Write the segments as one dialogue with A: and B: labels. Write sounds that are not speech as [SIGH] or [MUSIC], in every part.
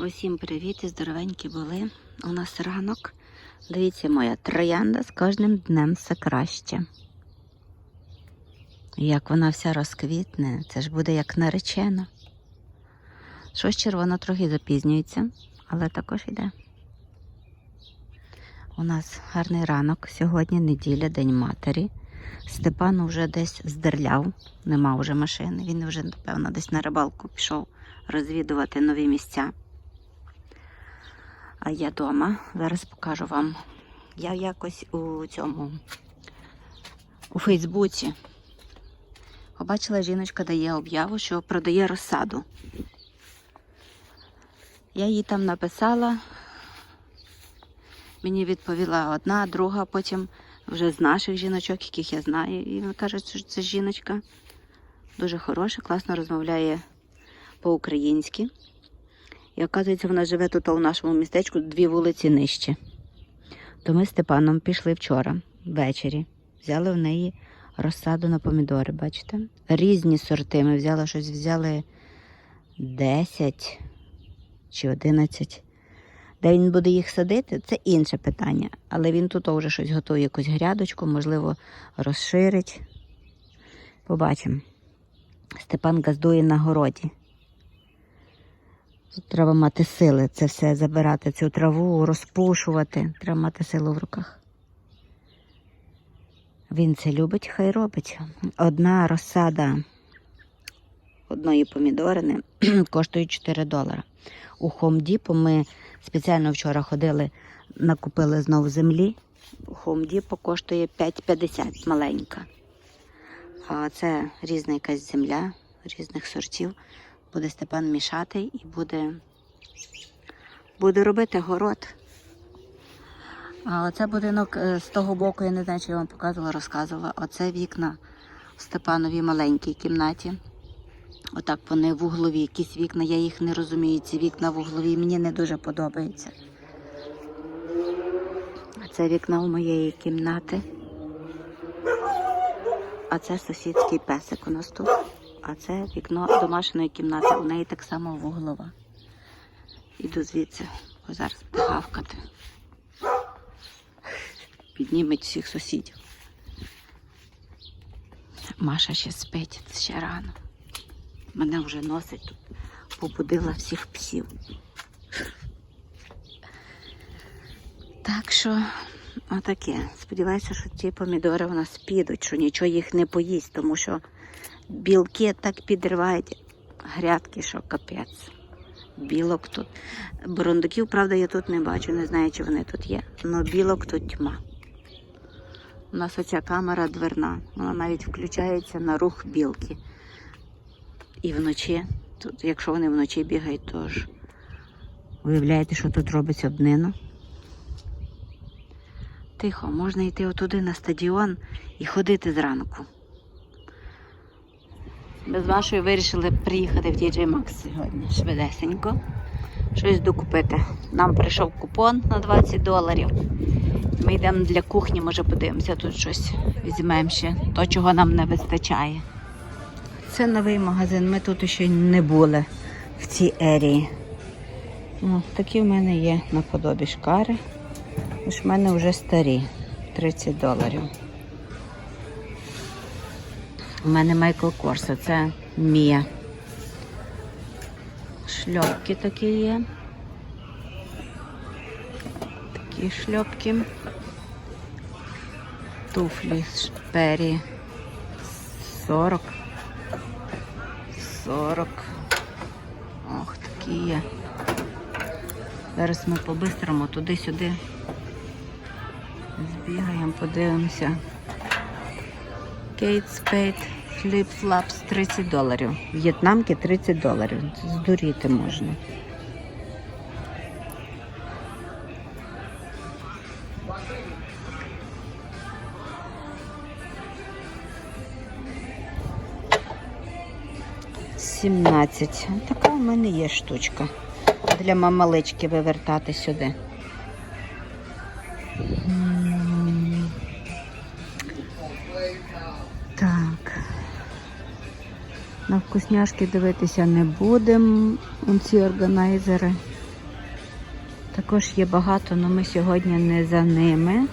A: Усім привіт і здоровенькі були. У нас ранок. Дивіться, моя троянда з кожним днем все краще. Як вона вся розквітне, це ж буде як наречена. Щось червоно трохи запізнюється, але також йде. У нас гарний ранок. Сьогодні неділя, День матері. Степан вже десь здерляв, нема вже машини. Він вже, напевно, десь на рибалку пішов розвідувати нові місця. Я вдома. Зараз покажу вам. Я якось у цьому у Фейсбуці побачила, жіночка дає об'яву, що продає розсаду. Я їй там написала. Мені відповіла одна, друга, потім вже з наших жіночок, яких я знаю. І вона каже, що це жіночка дуже хороша, класно розмовляє по-українськи. І оказується, вона живе тут у нашому містечку дві вулиці нижче. То ми з Степаном пішли вчора ввечері. Взяли в неї розсаду на помідори, бачите? Різні сорти. Ми взяли щось, взяли 10 чи 11. Де він буде їх садити, це інше питання. Але він тут вже щось готує, якусь грядочку, можливо, розширить. Побачимо. Степан газдує на городі. Тут треба мати сили це все забирати, цю траву, розпушувати. Треба мати силу в руках. Він це любить, хай робить. Одна розсада одної помідорини [CLEARS THROAT] коштує 4 долара. У Home Depot ми спеціально вчора ходили, накупили знову землі. У Home Depot коштує 5,50 маленька. А це різна якась земля різних сортів. Буде Степан мішати і буде, буде робити город. А оце будинок е, з того боку, я не знаю, чи я вам показувала, розказувала. Оце вікна в Степановій маленькій кімнаті. Отак вони в углові, якісь вікна, я їх не розумію, ці вікна в углові, мені не дуже подобається. А це вікна у моєї кімнати. А це сусідський песик у нас тут. А це вікно домашньої кімнати. У неї так само вуглова. Іду звідси, бо зараз гавкати. Підніметь всіх сусідів. Маша ще спить, ще рано. Мене вже носить тут. Побудила всіх псів. Так що, отаке. Сподіваюся, що ті помідори у нас підуть, що нічого їх не поїсть, тому що білки так підривають грядки, що капець. Білок тут. Бурундуків, правда, я тут не бачу, не знаю, чи вони тут є. але білок тут тьма. У нас оця камера дверна, вона навіть включається на рух білки. І вночі, тут, якщо вони вночі бігають, то ж уявляєте, що тут робиться днину. Тихо, можна йти отуди на стадіон і ходити зранку. Ми з Машою вирішили приїхати в DJ Max сьогодні швидесенько. Щось докупити. Нам прийшов купон на 20 доларів. Ми йдемо для кухні, може подивимося, тут щось візьмемо ще, то, чого нам не вистачає. Це новий магазин, ми тут ще не були в цій ерії. Ну, такі в мене є наподобі шкари. Тож в мене вже старі 30 доларів. У мене Майкл Корсо, це Мія. Шльопки такі є. Такі шльопки. Туфлі шпері 40. 40. Ох, такі є. Зараз ми по-бистрому туди-сюди збігаємо, подивимося. Кейт Спейд фліп-флапс 30 доларів. В'єтнамки 30 доларів. Здуріти можна. Сімнадцять. Така у мене є штучка. Для мамалички вивертати сюди. Вкусняшки дивитися не будемо. Ці органайзери. Також є багато, але ми сьогодні не за ними.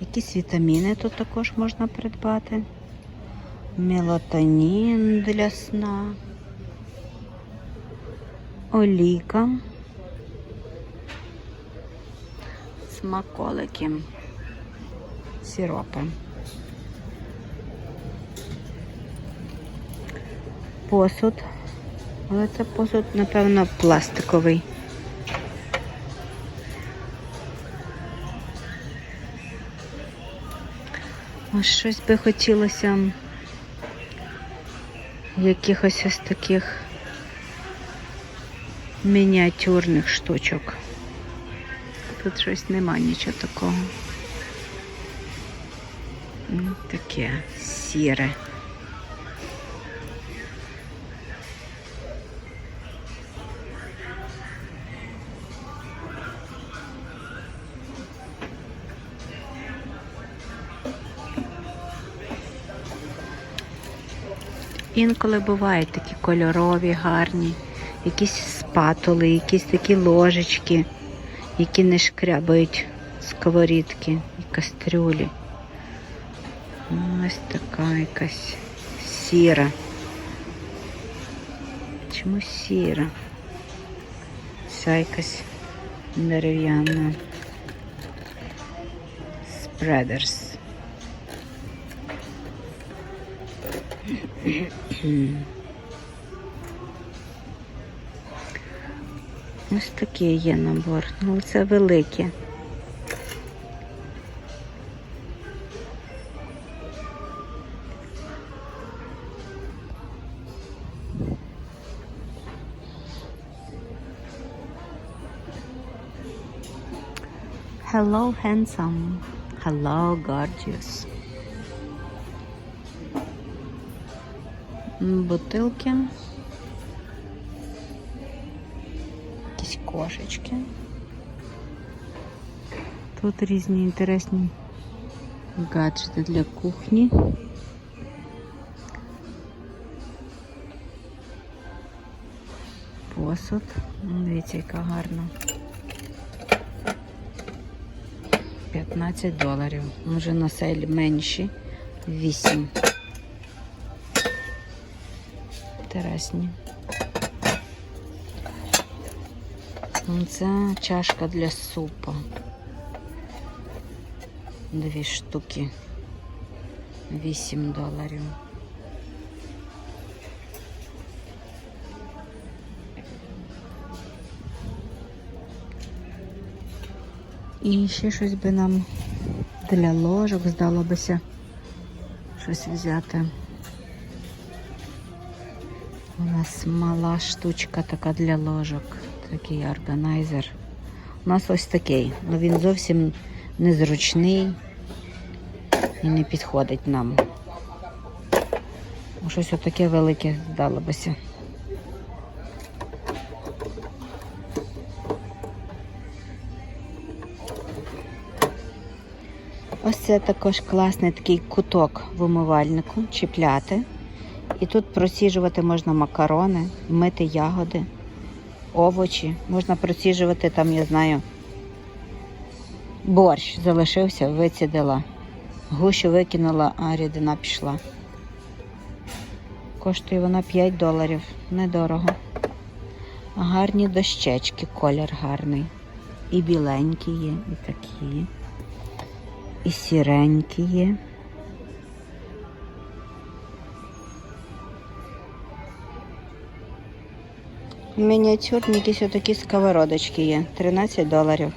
A: Якісь вітаміни тут також можна придбати. Мелатонін для сна. Олійка. Смаколики. Сиропи. Посуд. Але це посуд, напевно, пластиковий. Ось щось би хотілося якихось ось таких мініатюрних штучок. Тут щось нема нічого такого. Таке сіре. Інколи бувають такі кольорові, гарні, якісь спатули, якісь такі ложечки, які не шкрябають сковорідки і кастрюлі. Ось така якась сіра. Чому сіра? Ця якась дерев'яна. Spreaders. Ось такий є набор. Ну, це велике. Hello, handsome. Hello, gorgeous. Бутилки. Якісь кошечки. Тут різні інтересні гаджети для кухні. Посуд. Дивіться, яка гарна. 15 доларів. Може на сейлі менші. 8. Інтересні. Ну, Це чашка для супу. Дві штуки. 8 доларів. І ще щось би нам для ложок здало бися щось взяти. У нас мала штучка така для ложок, такий органайзер. У нас ось такий, але він зовсім незручний і не підходить нам. Щось отаке велике здало Ось це також класний такий куток в умивальнику, чіпляти. І тут просіжувати можна макарони, мити ягоди, овочі. Можна просіжувати там, я знаю, борщ залишився, вицідила. Гущу викинула, а рідина пішла. Коштує вона 5 доларів, недорого. Гарні дощечки, колір гарний. І біленькі є, і такі. І сіренькі є. Мініатюрні якісь отакі сковородочки є. 13 доларів.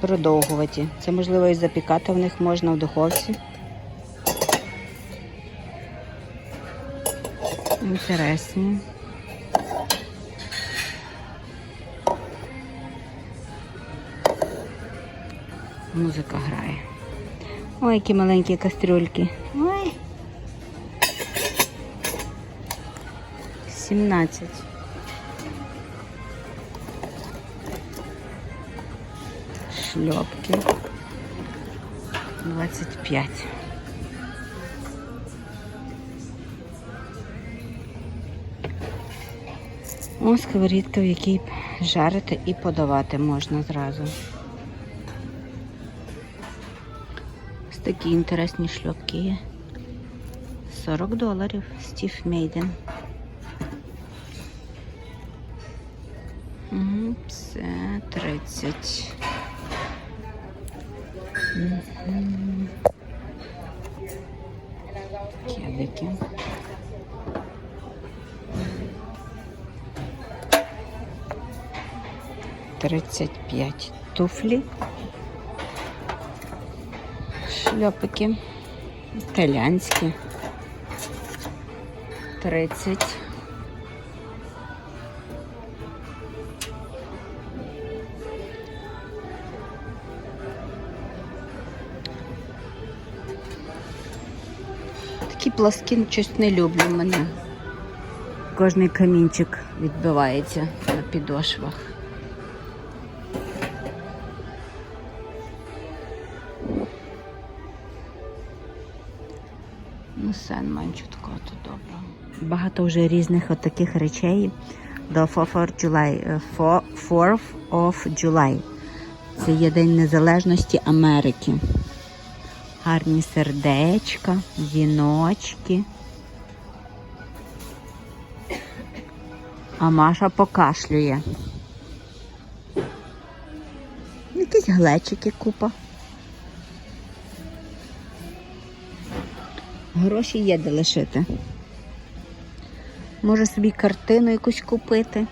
A: Продовгуваті. Це можливо і запікати в них можна в духовці. Інтересні. музика грає. Ой, які маленькі кастрюльки. Ой. 17. Шльопки. 25. Ось сковорідка, в якій жарити і подавати можна зразу. Такі інтересні шльопки є. 40 доларів. Стів Мейден. Мгм, Це 30. Мгм. Кедики. Тридцять п'ять туфлі. Шльопики. Італянські. Тридцять. Такі пласкі щось не люблю мене. Кожний камінчик відбивається на підошвах. Манчутко, то добре. Багато вже різних от таких речей до 4th of July. е, 4th of July. Це є День Незалежності Америки. Гарні сердечка, віночки. А Маша покашлює. Якісь глечики купа. Гроші є де лишити. Може собі картину якусь купити.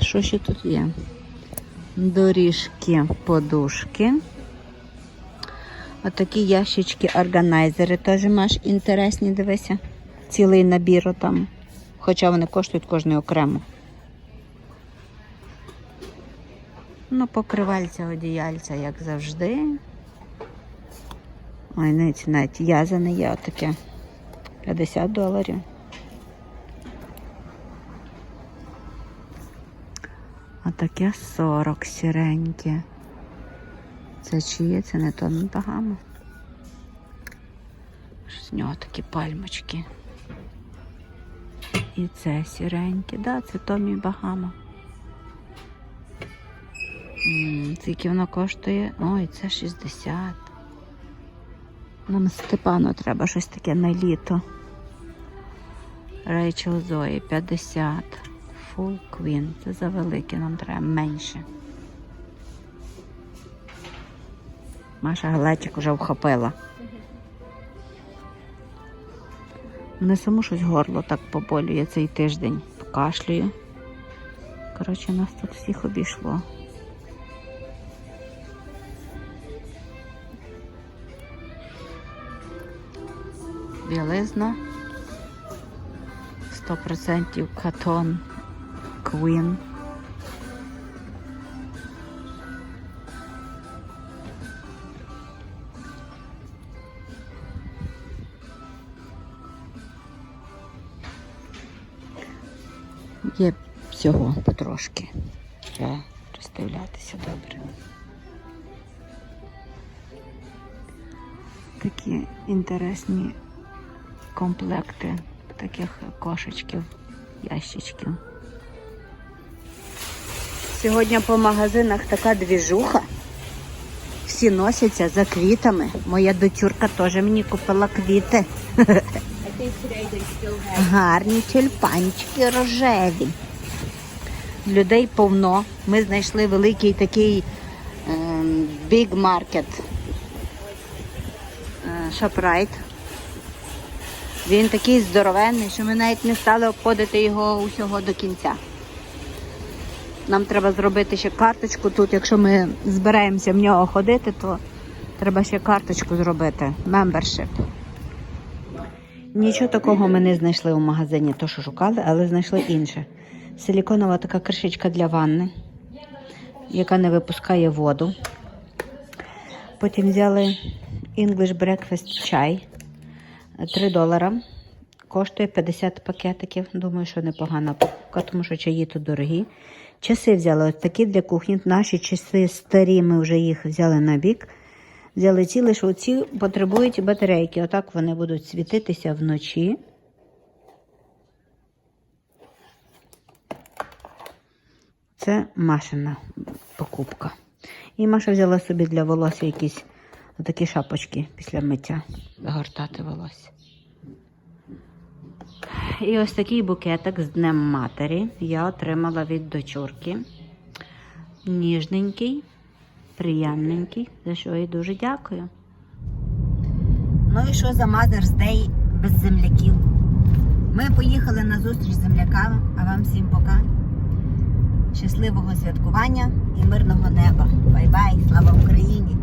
A: Що ще тут є? Доріжки, подушки. Отакі ящички органайзери теж маєш інтересні, дивися. Цілий набір там. Хоча вони коштують кожний окремо. Ну, покривальця, одіяльця, як завжди. Ой, навіть, навіть в'язане є отаке. 50 доларів. А таке 40 сіреньке. Це чиє? Це не Томі Багама. З нього такі пальмочки. І це сіреньке. Да, це Томі Багама. Скільки воно коштує? Ой, це 60. Нам Степану треба щось таке на літо. Рейчел Зої 50. Full Queen. Це за велике, нам треба менше. Маша глечик вже вхопила. Мене саму щось горло так поболює цей тиждень. Покашлюю. Коротше, нас тут всіх обійшло. Білизна. 100% катон Queen. Є всього потрошки. Треба розставлятися добре. Такі інтересні комплекти таких кошечків, ящичків. Сьогодні по магазинах така двіжуха. Всі носяться за квітами. Моя дочурка теж мені купила квіти. Гарні тюльпанчики рожеві. Людей повно. Ми знайшли великий такий market. Е, Shoprite. Він такий здоровенний, що ми навіть не стали обходити його усього до кінця. Нам треба зробити ще карточку тут. Якщо ми збираємося в нього ходити, то треба ще карточку зробити. Membership. Нічого такого ми не знайшли у магазині, то що шукали, але знайшли інше. Силіконова така кришечка для ванни, яка не випускає воду. Потім взяли English Breakfast чай. 3 долара. Коштує 50 пакетиків. Думаю, що непогана покупка, тому що чаї тут дорогі. Часи взяли ось такі для кухні. Наші часи старі, ми вже їх взяли на бік. Взяли ці, лише оці потребують батарейки. Отак вони будуть світитися вночі. Це Машина покупка. І Маша взяла собі для волосся якісь такі шапочки після миття загортати волосся. І ось такий букетик з Днем Матері я отримала від дочурки. Ніжненький, приємненький, за що їй дуже дякую. Ну і що за Mother's Day без земляків? Ми поїхали на зустріч з земляками, а вам всім пока. Щасливого святкування і мирного неба. Бай-бай, слава Україні!